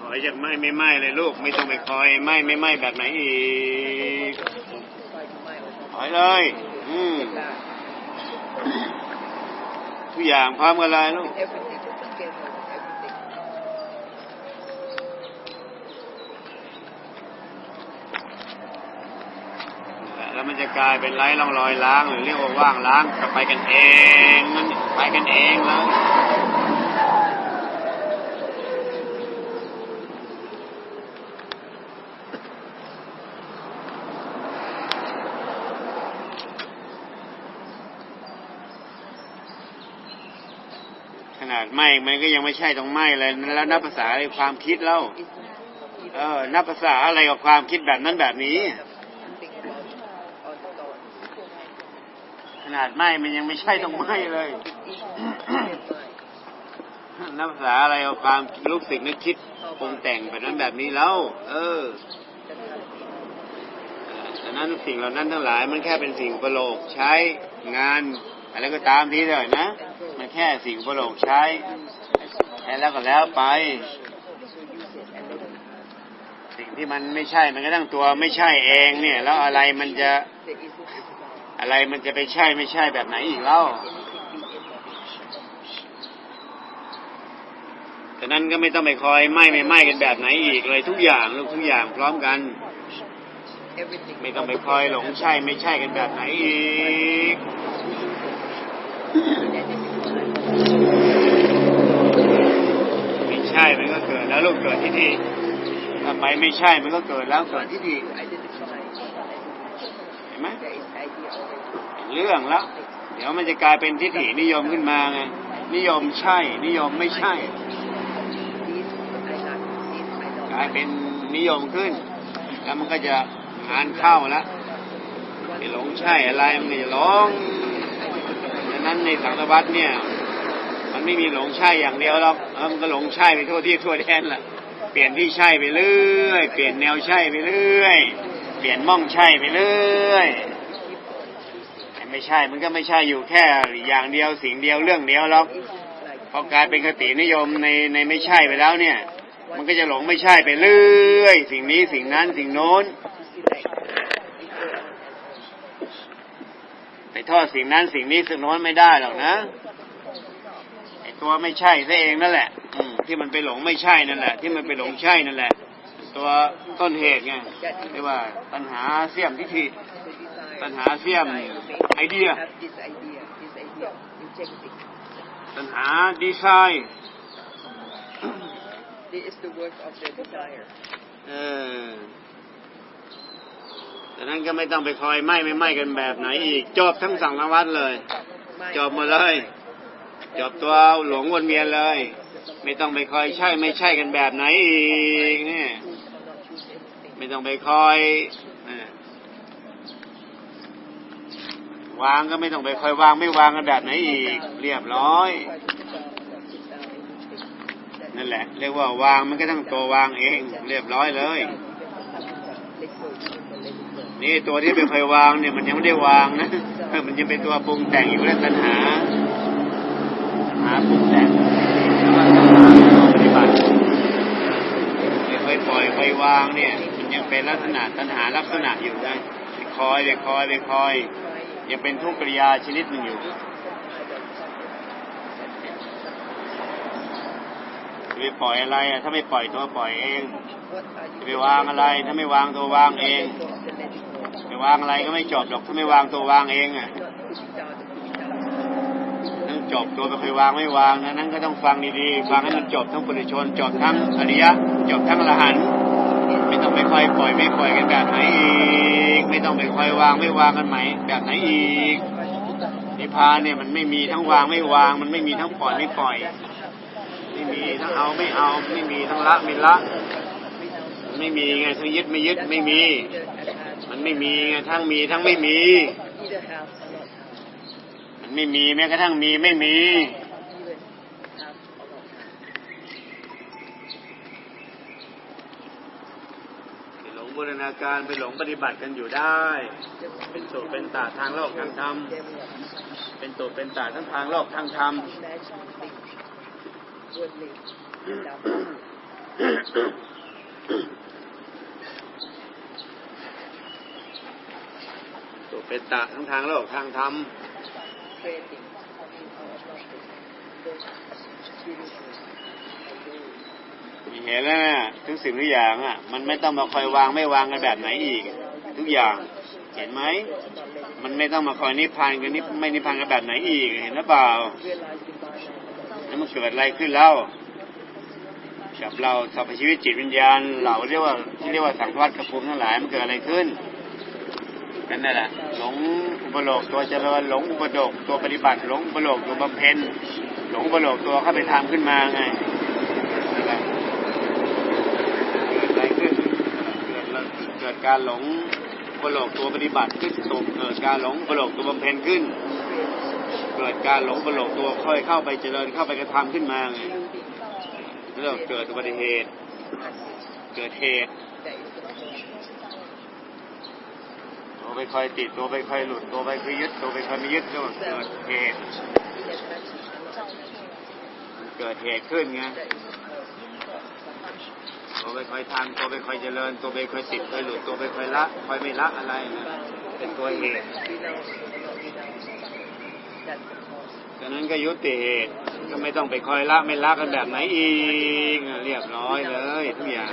ขอจากไม้ไม่ไม้เลยลูก ไม่ต้องไปคอยไม้ไม่ไม้แบบไหนอีกถอยเลย อืมทุกอย่างพร้อมกันเลยลูกแล้วมันจะกลายเป็นไร้ร่องรอยล้าง หรือเรียกว่าว่างล้างกลับไปกันเองมันไปกันเองเลย ไหมมันก็ยังไม่ใช่ตรงไหมเลยแล้วนับภาษาอะไรความคิดเล่าเออนับภาษาอะไรกับความคิดแบบนั้นแบบนี้ ขนาดไหมมันยังไม่ใช่ตรงไหมเลยนับภาษาอะไรกับความรู้สึกนึกคิดปรุงแต่งแบบนั้นแบบนี้แล้ว เออนั้นสิ่งเหล่านั้นทั้งหลายมันแค่เป็นสิ่งประโลกใช้งานอะไรก็ตามทีเลยนะ แค่สิ่งประโลกใช้แค่แล้วก็แล้วไป สิ่งที่มันไม่ใช่มันก็ตั้งตัวไม่ใช่เองเนี่ย แล้วอะไรมันจะอะไรมันจะไปใช่ไม่ใช่แบบไหนอีกเล่าฉะนั้นก็ไม่ต้องไปคอยไหม้ไม่ไหม้กันแบบไหนอีกเลยทุกอย่างลูกทุกอย่างพร้อมกัน ไม่ต้องไปคอยหลงใช่ไม่ใช่กันแบบไหนอีก ไม่ใช่มันก็เกิด แล้วลูกเกิดที่นี่ถ้าไปไม่ใช่มันก็เกิดแล้วเกิดที่นี่เห็นไหมเรื่องแล้วเดี๋ยวมันจะกลายเป็นทิฏฐินิยมขึ้นมาไงนิยมใช่ นิยมไม่ใช่ กลายเป็นนิยมขึ้น แล้วมันก็จะงานเข้าแล้วไปหลงใช่อะไรมันก็จะหลงดังนั้นในสังสวัตเนี่ย มันไม่มีหลงใช่อย่างเดียวหรอกมันก็หลงใช่ไปทั่วที่ทั่วแดนแหละเปลี่ยนที่ใช่ไปเรื่อย เปลี่ยนแนวใช่ไปเรื่อย เปลี่ยนม่องใช่ไปเรื่อยไม่ใช่ มันก็ไม่ใช่อยู่แค่อย่างเดียวสิ่งเดียวเรื่องเดียวหรอกพอกลายเป็นคตินิยมในในไม่ใช่ไปแล้วเนี่ย มันก็จะหลงไม่ใช่ไปเรื่อย สิ่งนี้สิ่งนั้นสิ่งโน้นไปโทษสิ่งนั้นสิ่งนี้สิ่งโน้นไม่ได้หรอกนะ ตัวไม่ใช่ซะเองนั่นแหละ อืมที่มันไปหลงไม่ใช่นั่นแหละ ที่มันไปหลงใช่นั่นแหละ ตัวต้นเหตุไงเรียกว่าปัญหาเสี่ยมทิฏฐิปัญหาเสี่ยมไอเดีย have this idea this idea rejecting ปัญหาดีไซน์ this is the work of the desire เออดังนั้นก็ไม่ต้องไปคอยไหม้ไม่ไหม้กันแบบไหนอีก จบทั้งสังสารวัตเลย จบหมดเลย จบตัวหลงวนเวียนเลย ไม่ต้องไปคอยใช่ไม่ใช่กันแบบไหนอีกเนี่ยไม่ต้องไปคอยวางก็ไม่ต้องไปคอยวางไม่วางกันแบบไหนอีก เรียบร้อยนั่นแหละ เรียกว่าวางมันก็ต้องตัววางเอง เรียบร้อยเลย นี่ตัวที่ไปคอยวางเนี่ย มันยังไม่ได้วางนะมันยังเป็นตัวปรุงแต่งอยู่และตัณหา หาปรุงแต่งแล้วก็ตัณหาตัวปฏิบัติไม่ค่อยปล่อยค่อยวางเนี่ย มันยังเป็นลักษณะตัณหาลักษณะอยู่ได้คอยไปคอยไปคอย ยังเป็นทุกกิริยาชนิดหนึ่งอยู่จะไปปล่อยอะไรอะถ้าไม่ปล่อยตัวปล่อยเองจะไปวางอะไร ถ้าไม่วางตัววางเองไปวางอะไรก็ไม่จบหรอกถ้าไม่วางตัววางเองอะต้อง จบตัวไปเคยวางไม่วางนะนั้นก็ต้องฟังดีๆฟังให้มันจบทั้งปุถุชนจบทั้งอริยะจบทั้งอรหันต์ไม่ต้องไปคอยปล่อยไม่ปล่อยกันแบบไหนอีก ไม่ต้องไปคอยวางไม่วางกันไหมแบบไหนอีกนิพพานเนี่ยมันไม่มีทั้งวางไม่วาง มันไม่มีทั้งปล่อยไม่ปล่อย ไม่มีทั้งเอาไม่เอา ไม่มีทั้งละไม่ละ ไม่มีไงทั้งยึดไม่ยึดไม่มี มันไม่มีไงทั้งมีทั้งไม่มี ไม่มีแม้กระทั่งมีไม่มี หลงบูรณาการไปหลงปฏิบัติกันอยู่ได้ เป็นตัวเป็นตาทางโลกทางธรรม เป็นตัวเป็นตาทั้งทางโลกทางธรรมตัวเป็นตะทั้งทางโลกทางธรรม creating in our practice both spiritually and daily. มีเห็นแล้วนะทุกสิ่งทุกอย่างอะ มันไม่ต้องมาคอยวางไม่วางกันแบบไหนอีก ทุกอย่างเห็นไหมมันไม่ต้องมาคอยนิพพานกันนิไม่นิพพานกันแบบไหนอีกเห็นหรือเปล่าแล้วมันเกิดอะไรขึ้นแล้วกับเราสรรพชีวิตจิตวิญญาณ เราเรียกว่าที่เรียกว่าสังวัตกระภูมิทั้งหลายมันเกิดอะไรขึ้น นั่นแหละหลงอุปโลกตัวเจริญหลงอุปโลกตัวปฏิบัติหลงอุปโลกตัวบำเพ็ญหลงอุปโลกตัวเข้าไปทำขึ้นมาไงเกิดอะไรขึ้นเกิดเกิดการหลงอุปโลกตัวปฏิบัติขึ้นตกเกิดการหลงอุปโลกตัวบำเพ็ญขึ้น เกิดการหลงอุปโลกตัวค่อยเข้าไปเจริญเข้าไปกระทำขึ้นมาไงเรื่องเกิดอุบัติเหตุ เกิดเหตุ that is the cause. ตัวไปคอยติดตัวไปคอยหลุดตัวไปคอยยึดตัวไปคอยไม่ยึดก็เกิดเหตุ It has matched เกิดเหตุขึ้นไง that is the cause. ตัวไปคอยทำตัวไปคอยเจริญ ตัวไปคอยติดคอยหลุดตัวไปคอยละคอยไม่ละอะไรนะเป็นตัวเหตุ Renounce or not renounce. That's the cause. ฉะนั้นก็ยุติเหตุก็ไม่ต้องไปคอยละไม่ละกันแบบไหนอีกเรียบร้อยเลยทุกอย่าง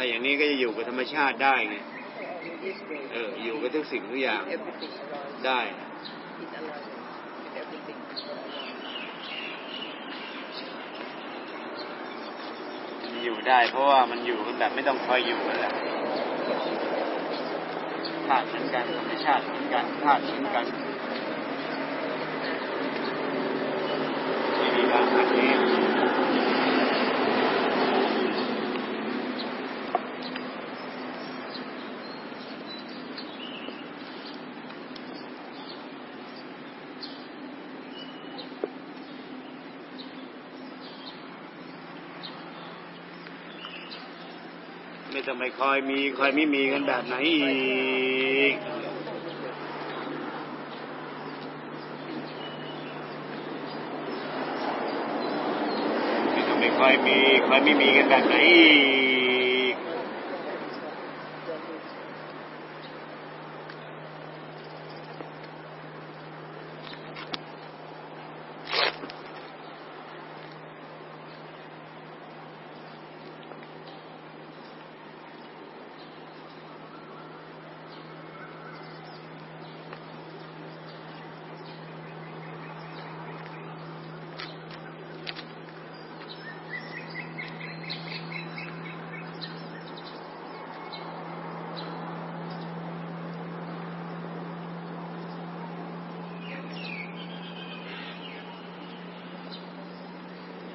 ถ้าอย่างนี้ก็จะอยู่กับธรรมชาติได้ไงเอออยู่กับทุกสิ่งทุกอย่างได้อยู่ได้ เพราะว่ามันอยู่กันแบบไม่ต้องคอยอยู่กันแหละธาตุเหมือนกันธรรมชาติเหมือนกันธาตุเหมือนกันไม่มีการขัดแย้งไม่ต้องไป คอยมีคอยไม่มีกันแบบไหนอีกไม่ต้องไปคอยมีคอยไม่มีกันแบบไหนอีก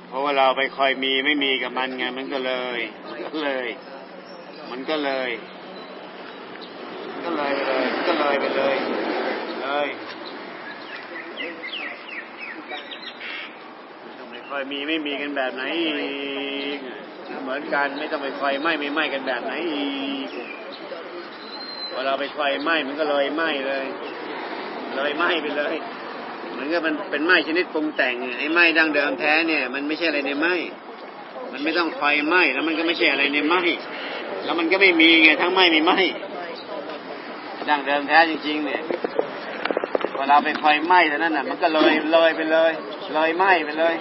เพราะว่าเราไปคอยมีไม่มีกับมันไงมันก็เลยมันก็เลย มันก็เลย ก็เลยเลยก็เลยไปเลยเลยไม่ต้องไปคอยมีไม่มีกันแบบไหนอีกเหมือนกันไม่ต้องไปคอยไหมไม่ไหมกันแบบไหนอีกพอเราไปคอยไหมมันก็เลยไหมเลย เลยไหม้ไปเลย มือนกับมันเป็นไม้ชนิดปรุงแต่งไอ้ไม้ดั้งเดิมแท้เนี่ย มันไม่ใช่อะไรในไม้มันไม่ต้องคอยไหม้แล้วมันก็ไม่ใช่อะไรในไม้แล้วมันก็ไม่มีไงทั้งไม้ไม่ไหม้ดั้งเดิมแท้จริง ๆ เนี่ยพอเราไปคอยไหม้แต่นั้นน่ะ มันก็เลยเลยไปเลย เลยไหม้ไปเลย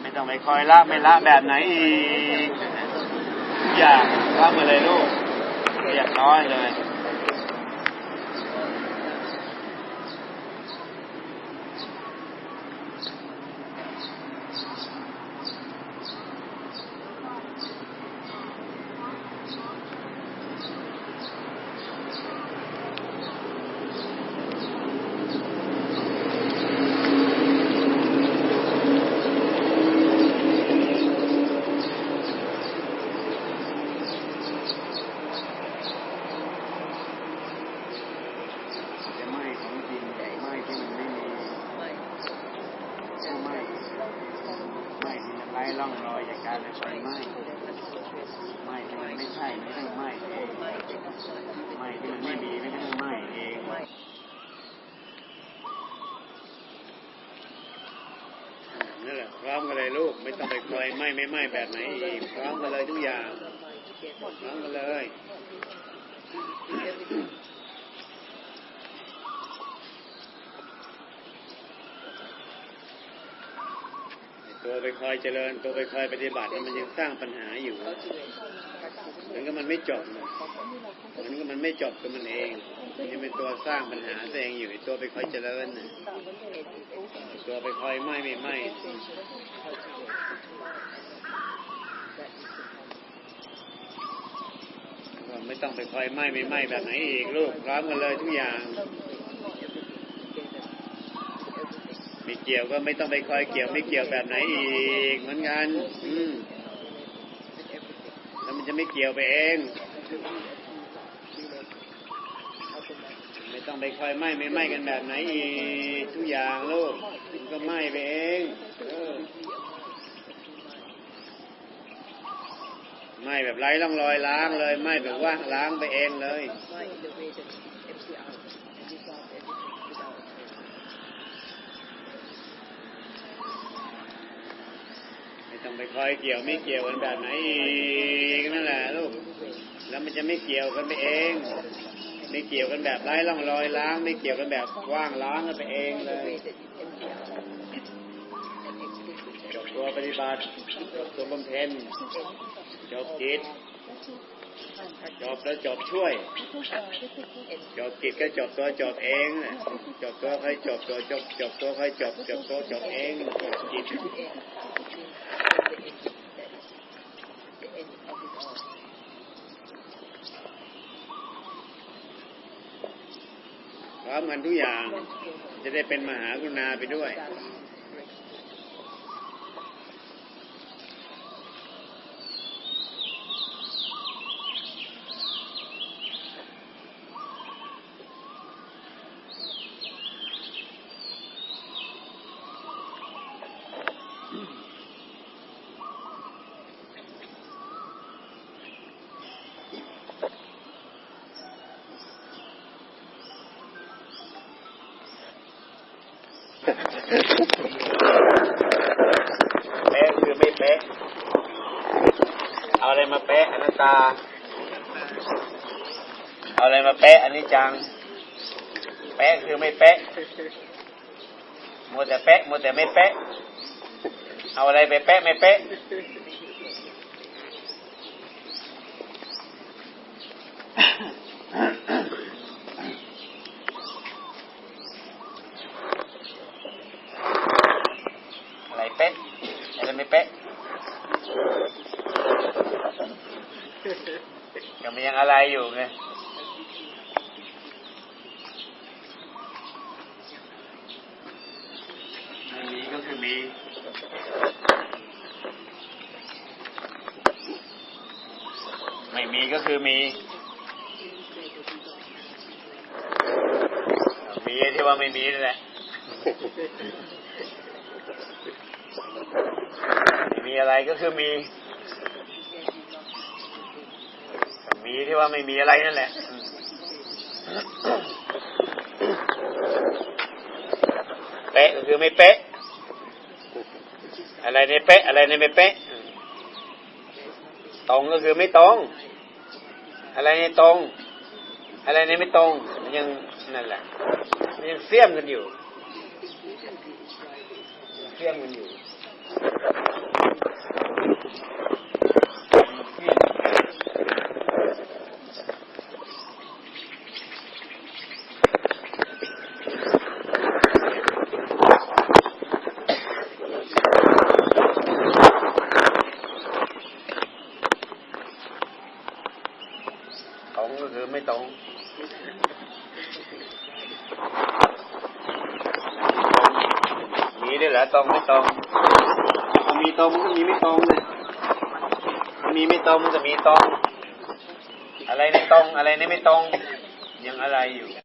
ไม่ต้องไปคอยละไม่ละแบบไหนอีกทุกอย่างละมาเลยลูก เรียบร้อยเลย กไม่ต้องไปคอยไหม่ไม่ไหม่แบบไหนอีกพร้อมกันเลยทุกอย่างพร้อมกันเลย ตัวไปคอยเจริญ ตัวไปคอยปฏิบัติมันยังสร้างปัญหาอยู่เหมือนกับมันไม่จบเหมือนกับมันไม่จบกับมันเองนยังเป็นตัวสร้างปัญหาตัวเองอยู่ตัวไปคอยเจริญตัวไปคอยไหม่ไม่ไหม่ไม่ต้องไปคอยไหม่ไม่ไหม่แบบไหนอีกลูกพร้อมกันเลยทุกอย่าง เกี่ยวก็ไม่ต้องไปคอยเกี่ยวไม่เกี่ยวแบบไหนอีกเหมือนกันอืมแล้วมันจะไม่เกี่ยวไปเอง ไม่ต้องไปคอยไหม้ไม่ไหม้กันแบบไหนอีกทุกอย่างลูกมันก็ไหม้ไปเองไหม้แบบไร้ร่องรอยล้างเลยไหม้แบบว่าล้างไปเองเลย ต้องไปคอยเกี่ยวไม่เกี่ยวกันแบบไหนอีกนั่นแหละลูกแล้วมันจะไม่เกี่ยวกันไปเอง ไม่เกี่ยวกันแบบไร้ร่องรอยล้าง ไม่เกี่ยวกันแบบว่างล้างกันไปเองเลยจบตัวปฏิบัติจบตัวบำเพ็ญจบจิตจบแล้วจบช่วย จบจิตก็จบตัวจบเองจบตัวใครจบตัวจบจบตัวใครจบจบตัวจบเองจบจิต the end, the end that is the end of it all. พร้อมกันทุกอย่าง จะได้เป็นมหากรุณาไปด้วย เป๊ะคือไม่เป๊ะเอาอะไรมาเป๊ะอนัตตา เอาอะไรมาเป๊ะอันนี้จัง เป๊ะคือไม่เป๊ะมัวแต่เป๊ะมัวแต่ไม่เป๊ะ เอาอะไรไปเป๊ะไม่เป๊ะ อะไรเป๊ะ อะไรไม่เป๊ะยังมียังอะไรอยู่ไง ไม่มีก็คือมี ไม่มีก็คือมี มีที่ว่าไม่มีนั่นแหละม,มีอะไรก็คือมี มีที่ว่าไม่มีอะไรนั่นแหละเป๊ะก็คือไม่เป๊ะ อะไรในเป๊ะ อะไรในไม่เป๊ะ ตรงก็คือไม่ตรง อะไรในตรง อะไรในไม่ตรง มันยังนั่นแหละ มันยังเสี่ยมกันอยู่ เสี่ยมกันอยู่ ตรงก็คือไม่ตรง มีด้วยเหร อตรงไม่ตรงมันมีตรงมันก็มีไม่ตรงเลยมันมีไม่ตรงมันก็มีตรง อะไรในตรงอะไรในไม่ตรง ยังอะไรอยู่